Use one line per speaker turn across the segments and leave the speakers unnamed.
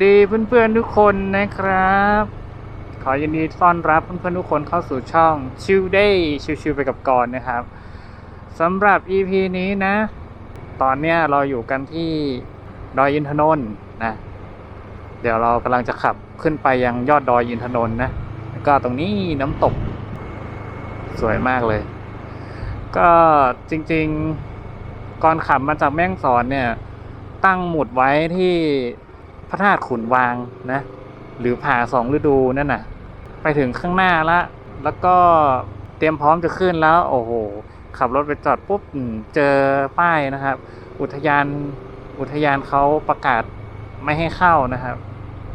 สวัสดีเพื่อนๆทุกคนนะครับ ขอยินดีต้อนรับเพื่อนๆทุกคนเข้าสู่ช่องชิวได้ชิวๆไปกับกอนนะครับสำหรับ EP นี้นะ ตอนเนี้ยเราอยู่กันที่ดอยอินทนนท์นะ เดี๋ยวเรากำลังจะขับขึ้นไปยังยอดดอยอินทนนท์นะแล้วก็ตรงนี้น้ำตก สวยมากเลย ก็จริงๆก่อนขับมาจากแม่งสอนเนี่ย ตั้งหมุดไว้ที่ พระธาตุขุนวางนะ หรือผาสองฤดูนั่นน่ะ ไปถึงข้างหน้าละ แล้วก็เตรียมพร้อมจะขึ้นแล้ว โอ้โห ขับรถไปจอดปุ๊บเจอป้ายนะครับ อุทยานอุทยานเขาประกาศไม่ให้เข้านะครับ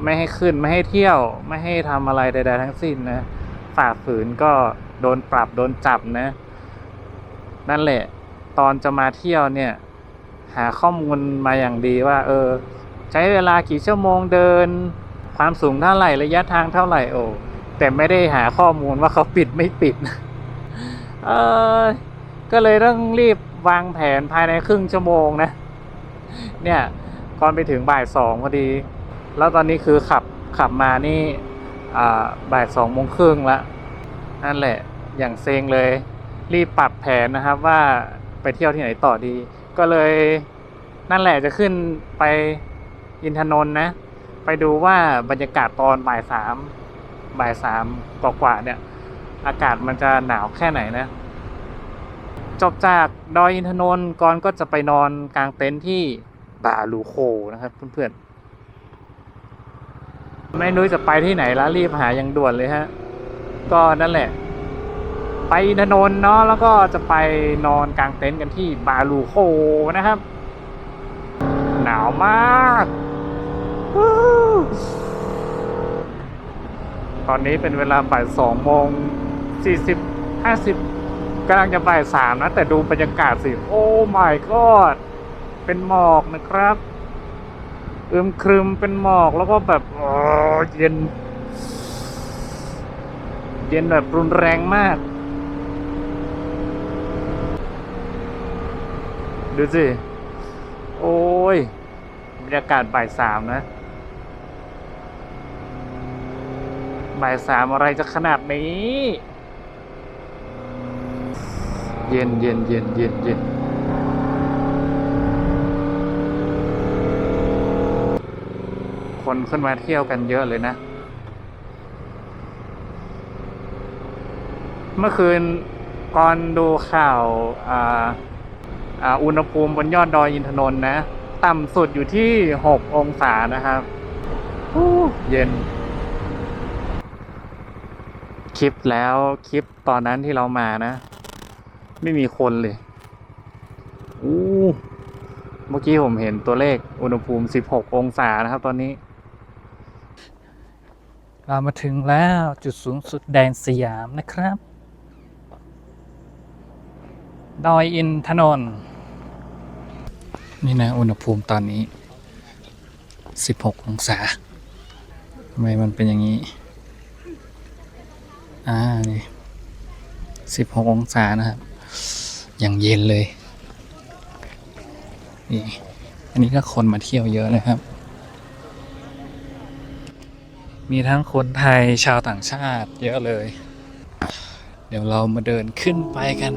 ไม่ให้ขึ้นไม่ให้เที่ยวไม่ให้ทำอะไรใดๆทั้งสิ้นนะฝ่าฝืนก็โดนปรับโดนจับนะ นั่นแหละ ตอนจะมาเที่ยวเนี่ย หาข้อมูลมาอย่างดีว่า เออ ใช้เวลากี่ชั่วโมงเดิน ความสูงเท่าไหร่ระยะทางเท่าไหร่โอ้แต่ไม่ได้หาข้อมูลว่าเขาปิดไม่ปิดเออก็เลยต้องรีบวางแผนภายในครึ่งชั่วโมงนะ เนี่ยก่อนไปถึงบ่ายสองพอดี แล้วตอนนี้คือขับขับมานี่บ่ายสองโมงครึ่งละนั่นแหละอย่างเซ็งเลย รีบปรับแผนนะครับว่าไปเที่ยวที่ไหนต่อดี ก็เลยนั่นแหละจะขึ้นไป อินทนนท์นะ ไปดูว่าบรรยากาศตอนบ่ายสามบ่ายสามกว่าๆเนี่ย อากาศมันจะหนาวแค่ไหนนะ จบจากดอยอินทนนท์ก่อนก็จะไปนอนกลางเต็นท์ที่บาลูโคนะครับเพื่อนๆ ไม่รู้จะไปที่ไหนแล้วรีบหาอย่างด่วนเลยฮะ ก็นั่นแหละ ไปอินทนนท์เนาะแล้วก็จะไปนอนกลางเต็นท์กันที่บาลูโคนะครับ หนาวมาก ตอนนี้เป็นเวลาบ่ายสองโมงสี่สิบห้าสิบกำลังจะบ่ายสามนะ แต่ดูบรรยากาศสิ โอ้ my god เป็นหมอกนะครับอึมครึมเป็นหมอกแล้วก็แบบเย็น เย็นแบบรุนแรงมาก ดูสิ โอ้ย บรรยากาศบ่ายสามนะ บ่ายสามอะไรจะขนาดนี้ เย็นเย็นเย็นเย็นเย็นคนขึ้นมาเที่ยวกันเยอะเลยนะ เมื่อคืนก่อนดูข่าวอุณหภูมิบนยอดดอยอินทนนท์นะ ต่ำสุดอยู่ที่หกองศานะครับอู้เย็น คลิปแล้วคลิปตอนนั้นที่เรามานะ ไม่มีคนเลยอู้เมื่อกี้ผมเห็นตัวเลขอุณหภูมิ 16 องศานะครับตอนนี้ เรามาถึงแล้วจุดสูงสุดแดนสยามนะครับ ดอยอินทนนท์นี่นะ อุณหภูมิตอนนี้ 16 องศาทำไมมันเป็นอย่างนี้ อ่านี่16องศานะครับ อย่างเย็นเลย นี่ อันนี้ก็คนมาเที่ยวเยอะนะครับ มีทั้งคนไทยชาวต่างชาติเยอะเลย เดี๋ยวเรามาเดินขึ้นไปกัน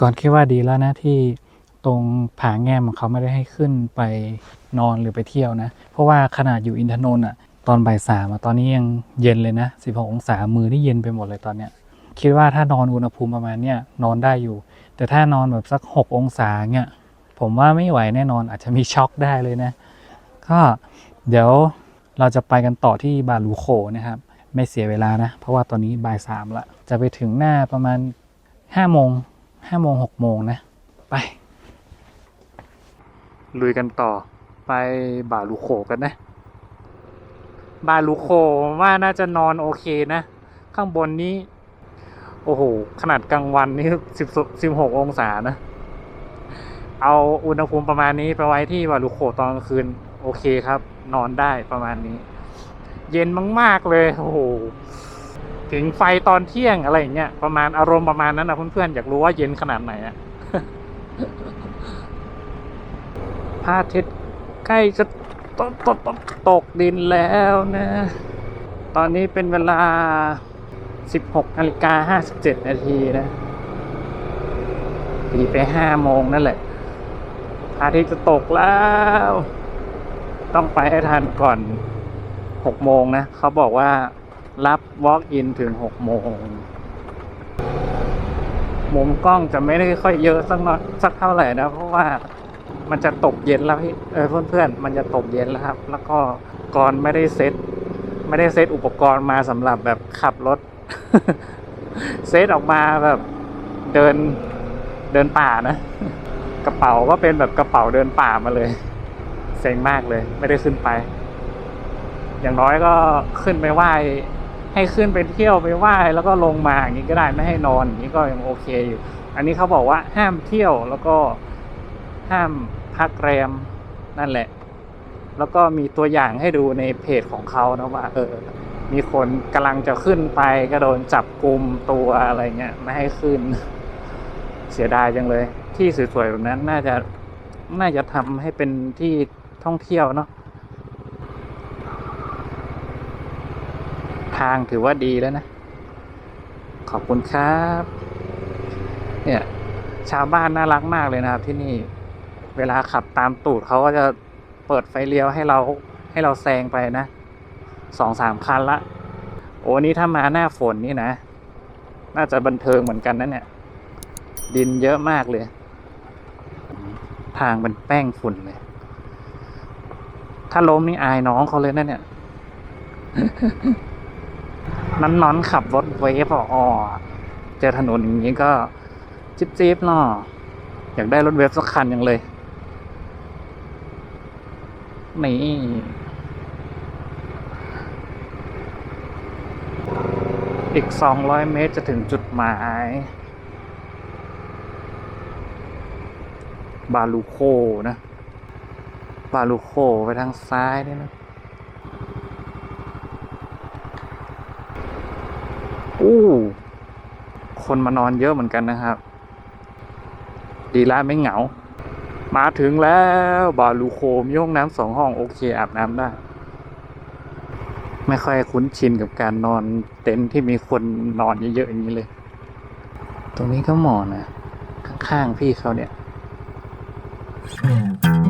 ก่อนคิดว่าดีแล้วนะที่ตรงผาแง่มของเขาไม่ได้ให้ขึ้นไปนอนหรือไปเที่ยวนะ เพราะว่าขนาดอยู่อินทนนท์อะตอนบ่ายสามอะตอนนี้ยังเย็นเลยนะ16องศามือนี่เย็นไปหมดเลยตอนเนี้ยคิดว่าถ้านอนอุณหภูมิประมาณเนี้ยนอนได้อยู่ แต่ถ้านอนแบบสัก 6 องศาเงี้ยผมว่าไม่ไหวแน่นอนอาจจะมีช็อกได้เลยนะ ก็เดี๋ยวเราจะไปกันต่อที่บาลูโคนะครับ ไม่เสียเวลานะ เพราะว่าตอนนี้บ่ายสามละจะไปถึงหน้าประมาณห้าโมง ห้าโมงหกโมงนะ ไป ลุยกันต่อไปบาลูโคกันนะ บาลูโคว่าน่าจะนอนโอเคนะ ข้างบนนี้ โอ้โห ขนาดกลางวันนี่สิบสิบหกองศานะ เอาอุณหภูมิประมาณนี้ไปไว้ที่บาลูโคตอนกลางคืน โอเคครับ นอนได้ประมาณนี้ เย็นมาก ๆ เลย โอ้โห ถึงไฟตอนเที่ยงอะไรอย่างเงี้ยประมาณอารมณ์ประมาณนั้นนะเพื่อนๆอยากรู้ว่าเย็นขนาดไหนอะพระอาทิตย์ใกล้จะตกตกตกตกดินแล้วนะ ตอนนี้เป็นเวลา 16นาฬิกา57นาทีนะตีไป5โมงนั่นแหละพระอาทิตย์จะตกแล้ว ต้องไปให้ทันก่อน6โมงนะ เขาบอกว่า รับ walk in ถึง 6 โมง มุมกล้องจะไม่ได้ค่อยเยอะสักน้อยสักเท่าไหร่นะ เพราะว่ามันจะตกเย็นแล้วพี่เออเพื่อนๆ มันจะตกเย็นแล้วครับ แล้วก็ก่อนไม่ได้เซตไม่ได้เซตอุปกรณ์มาสำหรับแบบขับรถ เซตออกมาแบบเดินเดินป่านะ กระเป๋าก็เป็นแบบกระเป๋าเดินป่ามาเลยเซ็งมากเลย ไม่ได้ขึ้นไป อย่างน้อยก็ขึ้นไปไหว้ ให้ขึ้นไปเที่ยวไปไหว้แล้วก็ลงมาอย่างนี้ก็ได้ไม่ให้นอนอย่างนี้ก็ยังโอเคอยู่ อันนี้เขาบอกว่าห้ามเที่ยวแล้วก็ห้ามพักแรมนั่นแหละ แล้วก็มีตัวอย่างให้ดูในเพจของเขานะว่าเออมีคนกำลังจะขึ้นไปก็โดนจับกลุ่มตัวอะไรเงี้ยไม่ให้ขึ้น เสียดายจังเลย ที่สวยๆแบบนั้นน่าจะน่าจะทำให้เป็นที่ท่องเที่ยวเนาะ ทางถือว่าดีแล้วนะ ขอบคุณครับ เนี่ยชาวบ้านน่ารักมากเลยนะครับที่นี่ เวลาขับตามตูดเขาก็จะเปิดไฟเลี้ยวให้เราให้เราแซงไปนะสองสามคันละ โอ้นี่ถ้ามาหน้าฝนนี่นะ น่าจะบันเทิงเหมือนกันนะเนี่ย ดินเยอะมากเลย ทางเป็นแป้งฝุ่นเลย ถ้าล้มนี่อายน้องเขาเลยนะเนี่ย นั้นนอนขับรถเวฟอ่อเจอถนนอย่างนี้ก็จิ๊บจิ๊บเนาะอยากได้รถเวฟสักคันยังเลย นี่อีก 200 เมตรจะถึงจุดหมาย บาลูโคนะ บาลูโคไปทางซ้ายนี่นะ อู้คนมานอนเยอะเหมือนกันนะครับ ดีละไม่เหงา มาถึงแล้วบาลูโคมีห้องน้ำสองห้องโอเคอาบน้ำได้ ไม่ค่อยคุ้นชินกับการนอนเต็นท์ที่มีคนนอนเยอะๆอย่างนี้เลย ตรงนี้ก็เหมาะนะ ข้างๆพี่เขาเนี่ยก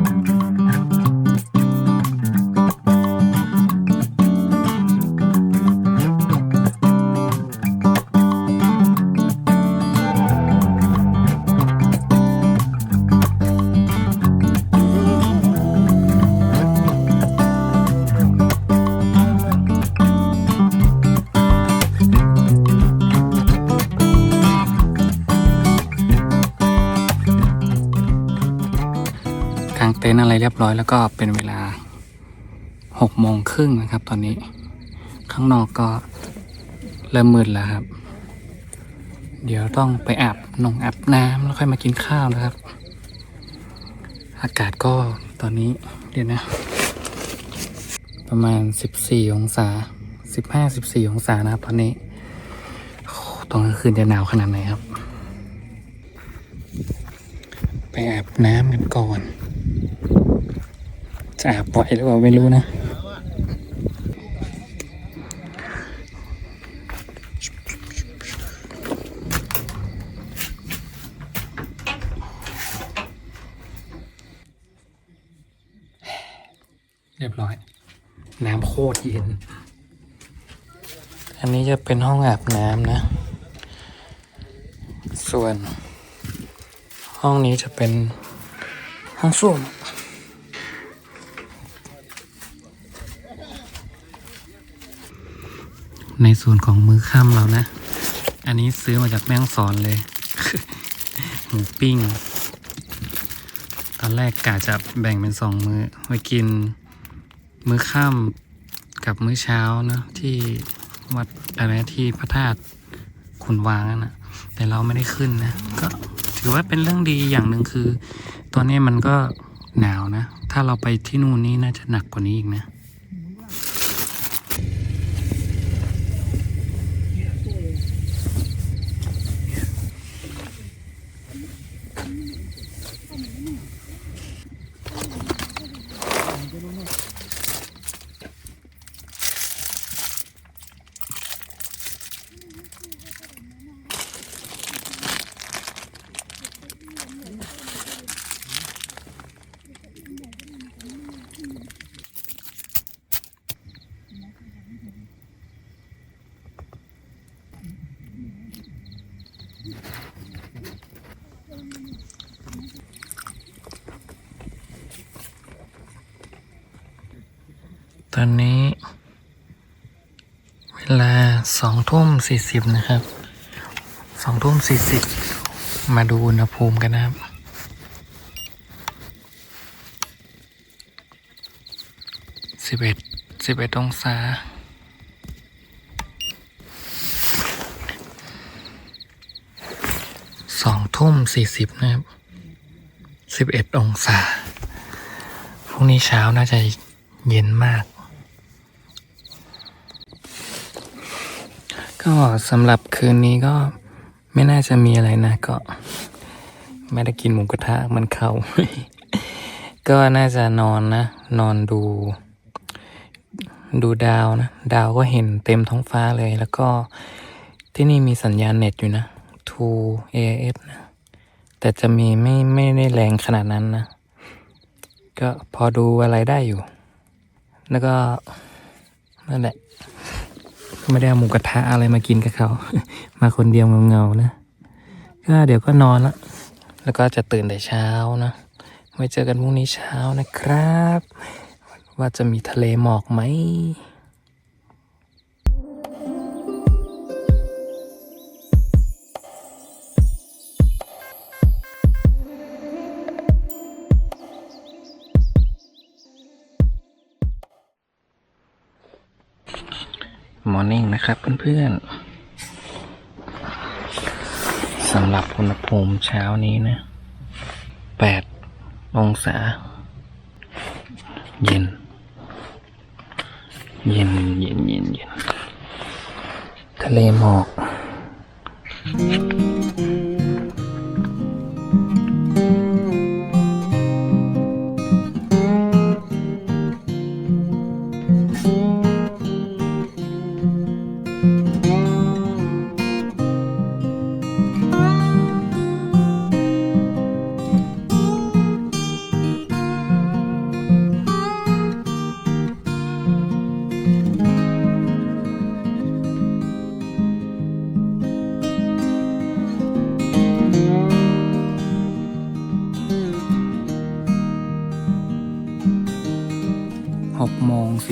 อะไรเรียบร้อยแล้วก็เป็นเวลาหกโมงครึ่งนะครับ ตอนนี้ ข้างนอกก็เริ่มมืดแล้วครับ เดี๋ยวต้องไปอาบนงอาบน้ำแล้วค่อยมากินข้าวนะครับ อากาศก็ตอนนี้เดี๋ยวนะ ประมาณสิบสี่องศาสิบห้าสิบสี่องศานะครับตอนนี้ตอนกลางคืนจะหนาวขนาดไหนครับ ไปอาบน้ำกันก่อน จะปล่อยหรือเปล่าไม่รู้นะ
เรียบร้อย น้ำโคตรเย็น อันนี้จะเป็นห้องอาบน้ำนะ ส่วน ห้องนี้จะเป็นห้องส้วม ในส่วนของมือค่ำเรานะ อันนี้ซื้อมาจากแม่งสอนเลย หมูปิ้ง ตอนแรกกะจะแบ่งเป็นสองมือ้อไว้กินมื้อค่ำกับมื้อเช้าเนะที่วัดอะไรที่พระธาตุขุนวางนั่นนะแต่เราไม่ได้ขึ้นนะ ก็ถือว่าเป็นเรื่องดีอย่างหนึ่งคือ ตอนนี้มันก็หนาวนะ ถ้าเราไปที่นู่นนี่น่าจะหนักกว่านี้อีกนะ อนนี้ เวลาสองทุ่มสี่สิบนะครับสองทุ่มสี่สิบมาดูอุณหภูมิกันนะครับสิบเอ็ดสิบเอ็ดองศาสองทุ่มสี่สิบนะครับสิบเอ็ดองศา พรุ่งนี้เช้าน่าจะเย็นมาก ก็สำหรับคืนนี้ก็ไม่น่าจะมีอะไรนะก็ ไม่ได้กินหมูกระทะมันเขาก็น่าจะนอนนะ นอนดู ดูดาวนะ ดาวก็เห็นเต็มท้องฟ้าเลย แล้วก็ที่นี่มีสัญญาณเน็ตอยู่นะ 2 AIS นะ แต่จะมีไม่ไม่ได้แรงขนาดนั้นนะ ก็พอดูอะไรได้อยู่ แล้วก็นั่นแหละ ไม่ได้เอาหมูกระทะอะไรมากินกับเขา มาคนเดียวเงาๆนะ ก็เดี๋ยวก็นอนละ แล้วก็จะตื่นแต่เช้านะไว้เจอกันพรุ่งนี้เช้านะครับ ว่าจะมีทะเลหมอกไหม มอร์นิ่งนะครับเพื่อนๆสำหรับอุณหภูมิเช้านี้นะ 8 องศา เย็น เย็นเย็นเย็นเย็นทะเลหมอก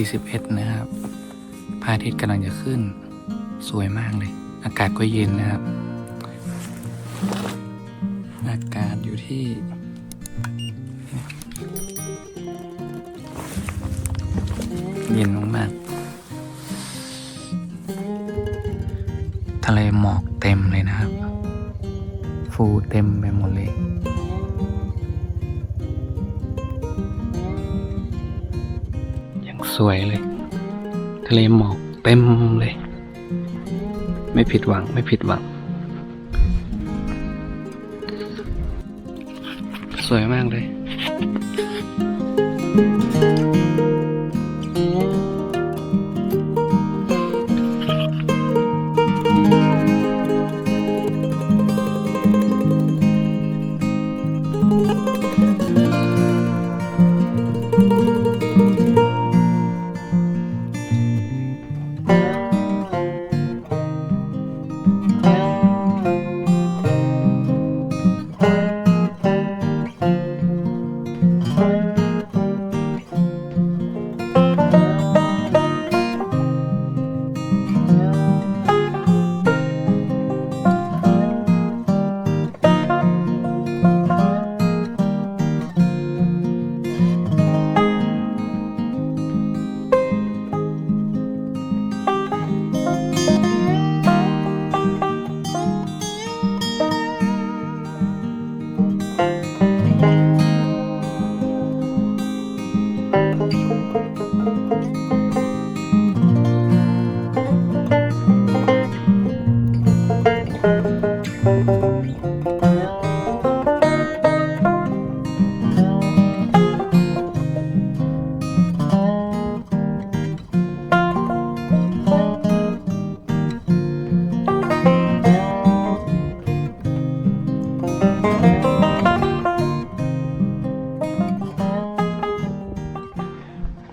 41 นะครับพระอาทิตย์กำลังจะขึ้น สวยมากเลย อากาศก็เย็นนะครับ สวยเลย ทะเลหมอกเต็มเลย ไม่ผิดหวังไม่ผิดหวัง สวยมากเลย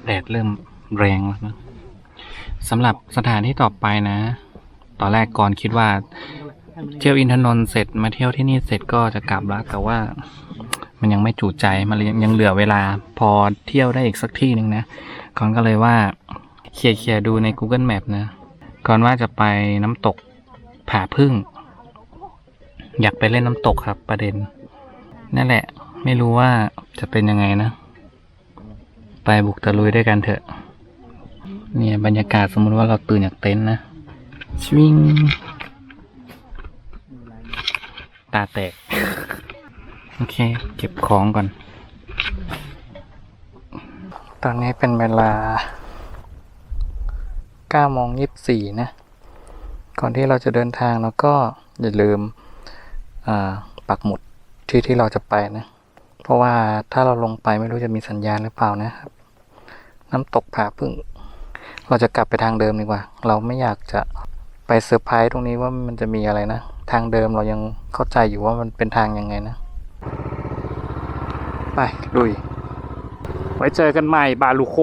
แดดเริ่มแรงแล้วนะสำหรับสถานที่ต่อไปนะ ตอนแรกก่อนคิดว่าเที่ยวอินทนนท์เสร็จมาเที่ยวที่นี่เสร็จก็จะกลับแล้วแต่ว่ามันยังไม่จูใจมันยังเหลือเวลาพอเที่ยวได้อีกสักที่หนึ่งนะก่อนก็เลยว่าเคลียร์ดูใน Google Map นะก่อนว่าจะไปน้ำตกผาพึ่ง อยากไปเล่นน้ำตกครับประเด็น นั่นแหละ ไม่รู้ว่าจะเป็นยังไงนะ ไปบุกตะลุยด้วยกันเถอะ เนี่ยบรรยากาศสมมติว่าเราตื่นจากเต็นท์นะชวิงตาแตก โอเค เก็บของก่อน ตอนนี้เป็นเวลา9โมง24นะ ก่อนที่เราจะเดินทางเราก็อย่าลืม ปักหมุดที่ที่เราจะไปนะ เพราะว่าถ้าเราลงไปไม่รู้จะมีสัญญาณหรือเปล่านะครับ น้ำตกผาพึ่ง เราจะกลับไปทางเดิมดีกว่า เราไม่อยากจะไปเซอร์ไพรส์ตรงนี้ว่ามันจะมีอะไรนะ ทางเดิมเรายังเข้าใจอยู่ว่ามันเป็นทางยังไงนะ ไปลุย
ไว้เจอกันใหม่บาลูโค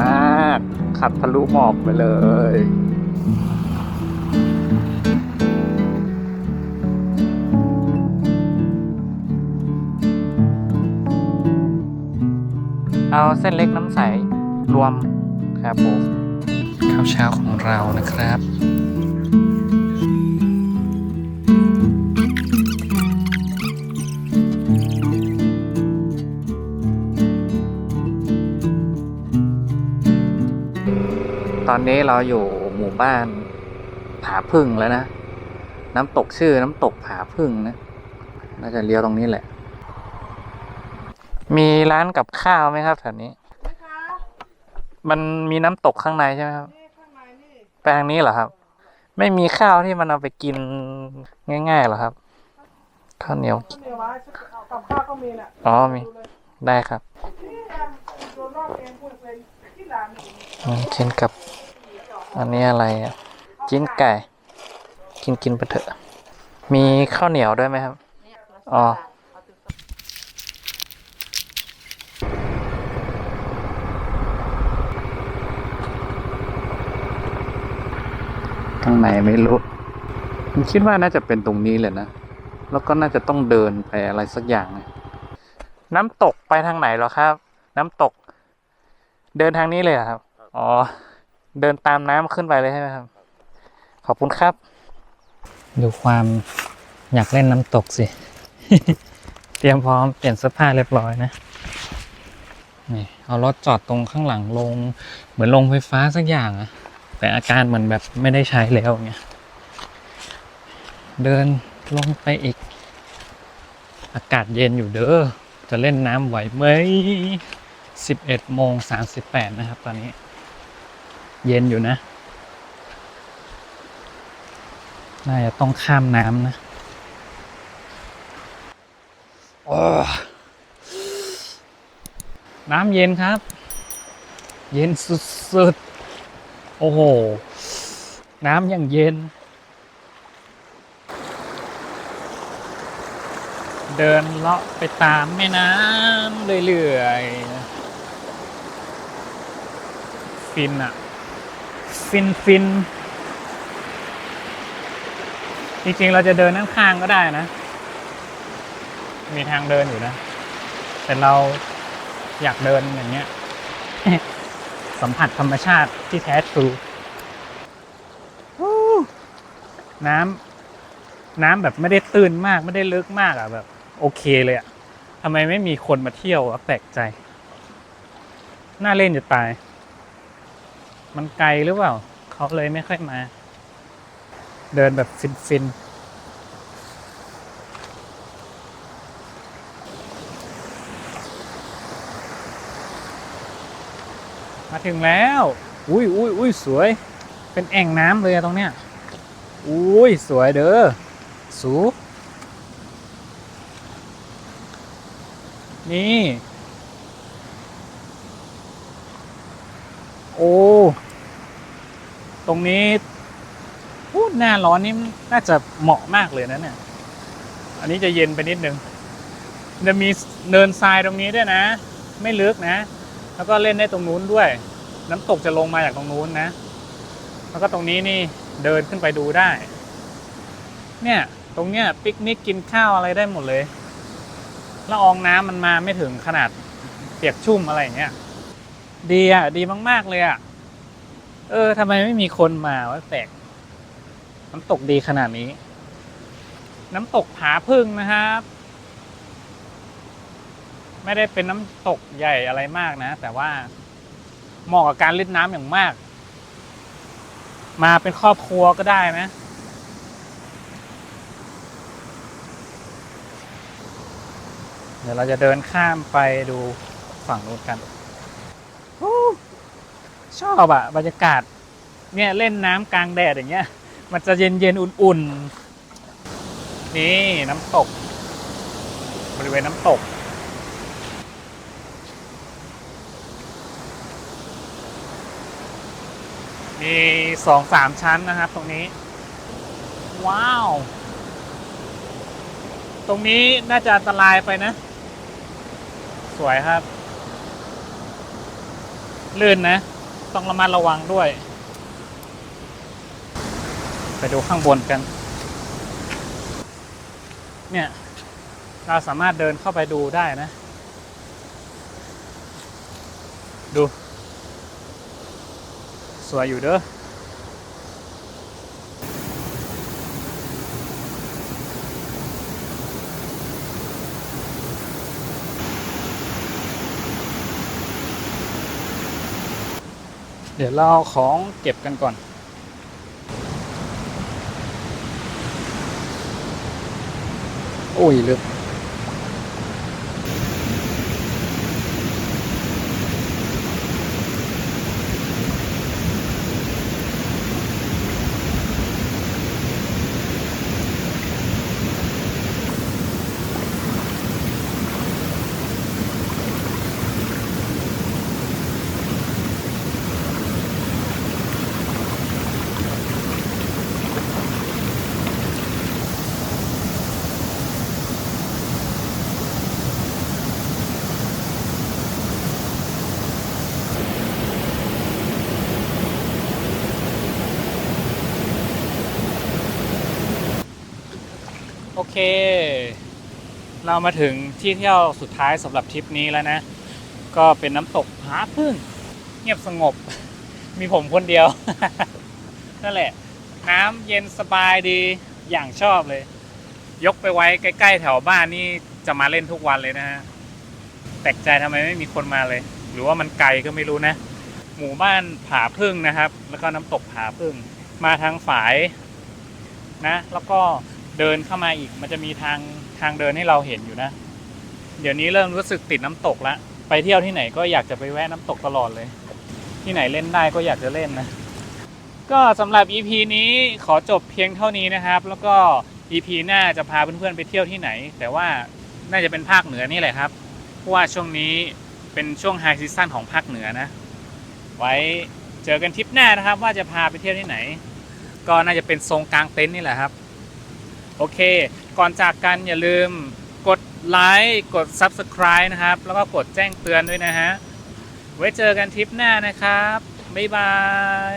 มาก ขับทะลุหมอกไปเลย
เอาเส้นเล็กน้ำใสรวมครับผมข้าวเช้าของเรานะครับ
ตอนนี้เราอยู่หมู่บ้านผาพึ่งแล้วนะ น้ำตกชื่อน้ำตกผาพึ่งนะน่าจะเลี้ยวตรงนี้แหละ มีร้านกับข้าวไหมครับแถวนี้ มันมีน้ำตกข้างในใช่ไหมครับไปทางนี้เหรอครับ ไม่มีข้าวที่มันเอาไปกินง่ายๆเหรอครับ ข้าวเหนียว
เดี๋ยวว่ากับข้าวก็มีน่ะ
อ๋อมี ได้ครับ
นี่แอมโดนรอบเองพูดเป็นที่ร้าน
อืมกินกับ อันนี้อะไรอะกินไก่ กินกินไปเถอะ มีข้าวเหนียวด้วยไหมครับ อ๋อข้างในไม่รู้ผมคิดว่าน่าจะเป็นตรงนี้เลยนะ แล้วก็น่าจะต้องเดินไปอะไรสักอย่างนะน้ำตกไปทางไหนเหรอครับ น้ำตก เดินทางนี้เลยเหรอครับ อ๋อ เดินตามน้ำขึ้นไปเลยใช่ไหมครับ ขอบคุณครับ
ดูความอยากเล่นน้ำตกสิ เตรียมพร้อมเปลี่ยนเสื้อผ้าเรียบร้อยนะนี่เอารถจอดตรงข้างหลังลง เหมือนลงไฟฟ้าสักอย่างอะแต่อาการเหมือนแบบไม่ได้ใช้แล้วเงี้ยเดินลงไปอีก อากาศเย็นอยู่เด้อจะเล่นน้ำไหวไหมสิบเอ็ดโมงสามสิบแปดนะครับตอนนี้ เย็นอยู่นะ น่าจะต้องข้ามน้ำนะโอ้น้ำเย็นครับ เย็นสุดๆ โอ้โห น้ำอย่างเย็น เดินเลาะไปตามแม่น้ำเรื่อยๆฟินอะ ฟินฟินจริงๆเราจะเดินข้างๆก็ได้นะ มีทางเดินอยู่นะ แต่เราอยากเดินอย่างเงี้ย สัมผัสธรรมชาติที่แท้ทรูน้ำน้ำแบบไม่ได้ตื้นมากไม่ได้ลึกมากอะแบบ โอเคเลยอะทำไมไม่มีคนมาเที่ยวอะแปลกใจ น่าเล่นจะตาย มันไกลหรือเปล่า เขาเลยไม่ค่อยมา เดินแบบฟินๆมาถึงแล้ว อุ้ยอุ้ยอุ้ยสวย เป็นแอ่งน้ำเลยตรงเนี้ย อุ้ยสวยเด้อ สู นี่ โอ้ ตรงนี้
พูดหน้าร้อนนี่น่าจะเหมาะมากเลยนะเนี่ย อันนี้จะเย็นไปนิดนึง จะมีเนินทรายตรงนี้ด้วยนะ ไม่ลึกนะ แล้วก็เล่นได้ตรงนู้นด้วย น้ำตกจะลงมาจากตรงนู้นนะ แล้วก็ตรงนี้นี่เดินขึ้นไปดูได้ เนี่ย ตรงเนี้ยปิกนิกกินข้าวอะไรได้หมดเลยละอองน้ำมันมาไม่ถึงขนาดเปียกชุ่มอะไรอย่างเงี้ย ดีอะ ดีมากๆเลยอะ เออทำไมไม่มีคนมาวะแปลกน้ำตกดีขนาดนี้ น้ำตกผาพึ่งนะครับ ไม่ได้เป็นน้ำตกใหญ่อะไรมากนะ แต่ว่าเหมาะกับการเล่นน้ำอย่างมาก มาเป็นครอบครัวก็ได้นะเดี๋ยวเราจะเดินข้ามไปดูฝั่งนู้นกัน ชอบอะบรรยากาศ เนี่ยเล่นน้ำกลางแดดอย่างเงี้ย มันจะเย็นเย็นอุ่นๆ นี่น้ำตก บริเวณน้ำตก มีสองสามชั้นนะครับตรงนี้ ว้าว ตรงนี้น่าจะอันตรายไปนะ สวยครับ ลื่นนะ ต้องระมัดระวังด้วย ไปดูข้างบนกัน เนี่ย เราสามารถเดินเข้าไปดูได้นะ ดู สวยอยู่เด้อ เดี๋ยวเราเอาของเก็บกันก่อน โอ้ยลึก เค เรามาถึงที่เที่ยวสุดท้ายสำหรับทริปนี้แล้วนะ ก็เป็นน้ำตกผาพึ่ง เงียบสงบ มีผมคนเดียว นั่นแหละ น้ำเย็นสบายดีอย่างชอบเลย ยกไปไว้ใกล้ๆแถวบ้านนี่จะมาเล่นทุกวันเลยนะฮะแปลกใจทำไมไม่มีคนมาเลย หรือว่ามันไกลก็ไม่รู้นะ หมู่บ้านผาพึ่งนะครับ แล้วก็น้ำตกผาพึ่ง มาทางฝายนะ แล้วก็ เดินเข้ามาอีก มันจะมีทางทางเดินให้เราเห็นอยู่นะ เดี๋ยวนี้เริ่มรู้สึกติดน้ำตกละไปเที่ยวที่ไหนก็อยากจะไปแวะน้ำตกตลอดเลย ที่ไหนเล่นได้ก็อยากจะเล่นนะ ก็สำหรับ EP นี้ขอจบเพียงเท่านี้นะครับ แล้วก็ EP หน้าจะพาเพื่อนๆไปเที่ยวที่ไหน แต่ว่าน่าจะเป็นภาคเหนือนี่แหละครับเพราะว่าช่วงนี้เป็นช่วงไฮซีซั่นของภาคเหนือนะ ไว้เจอกันทริปหน้านะครับ ว่าจะพาไปเที่ยวที่ไหน ก็น่าจะเป็นทรงกลางเต็นท์นี่แหละครับ โอเค ก่อนจากกันอย่าลืมกดไลค์กด Subscribe นะครับ แล้วก็กดแจ้งเตือนด้วยนะฮะ ไว้เจอกันทริปหน้านะครับ บ๊ายบาย